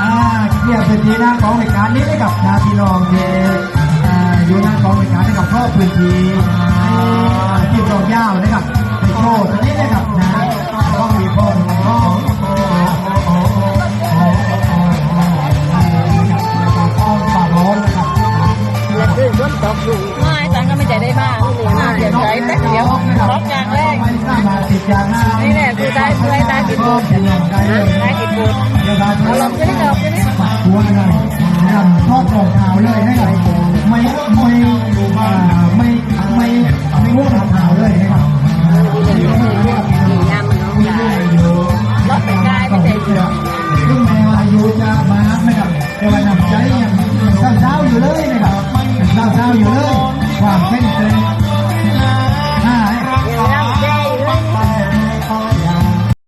อ่าเกี่ยวกับทีหน้าของรายการนี้นะครับนาพี่น้องที่อ่าอยู่หน้าของรายการนะครับครอบพื้นที่ที่ตรงยาวนะครับในโชว์ตัวนี้นะครับนะต้องมีพ่อหนุ่มพ่ออ้อมป่าร้อนนะครับไม่ตังก็ไม่ใจได้บ้างมาเดี๋ยวใช้แป๊บเดียว นี่แหละคือได้เพื่อได้กินบุญได้กินบุญเราลองจะได้จบจะได้หัวเลยนะครับทอดกรอบขาวเลยนะครับไม่ไม่อ่าไม่ไม่ไม่ง่วงขาวเลยนะครับยามมันน้องยายรอบเป็นกายไม่ใช่